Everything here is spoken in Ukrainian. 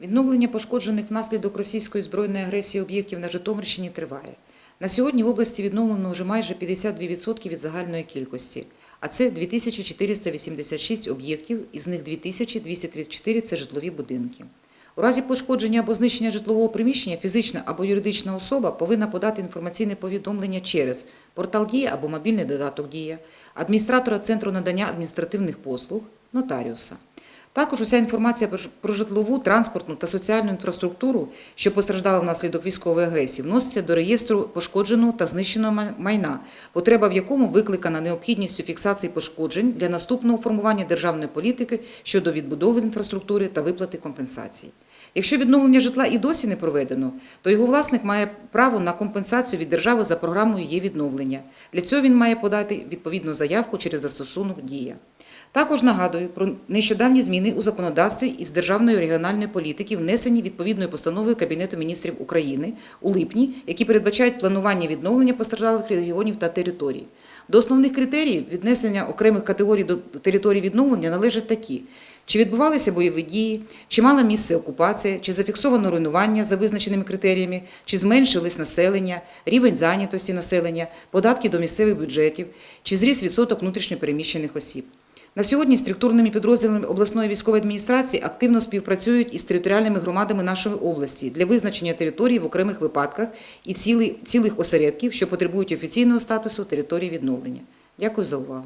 Відновлення пошкоджених внаслідок російської збройної агресії об'єктів на Житомирщині триває. На сьогодні в області відновлено вже майже 52% від загальної кількості, а це 2486 об'єктів, із них 2234 – це житлові будинки. У разі пошкодження або знищення житлового приміщення фізична або юридична особа повинна подати інформаційне повідомлення через портал Дія або мобільний додаток Дія, адміністратора Центру надання адміністративних послуг, нотаріуса. Також уся інформація про житлову, транспортну та соціальну інфраструктуру, що постраждала внаслідок військової агресії, вноситься до реєстру пошкодженого та знищеного майна, потреба в якому викликана необхідністю фіксації пошкоджень для наступного формування державної політики щодо відбудови інфраструктури та виплати компенсацій. Якщо відновлення житла і досі не проведено, то його власник має право на компенсацію від держави за програмою її відновлення. Для цього він має подати відповідну заявку через застосунок Дія. Також нагадую про нещодавні зміни у законодавстві із державної регіональної політики, внесені відповідною постановою Кабінету міністрів України у липні, які передбачають планування відновлення постраждалих регіонів та територій. До основних критеріїв віднесення окремих категорій до територій відновлення належать такі: чи відбувалися бойові дії, чи мала місце окупація, чи зафіксовано руйнування за визначеними критеріями, чи зменшились населення, рівень зайнятості населення, податки до місцевих бюджетів, чи зріс відсоток внутрішньопереміщених осіб. На сьогодні структурними підрозділами обласної військової адміністрації активно співпрацюють із територіальними громадами нашої області для визначення територій в окремих випадках і цілих осередків, що потребують офіційного статусу території відновлення. Дякую за увагу.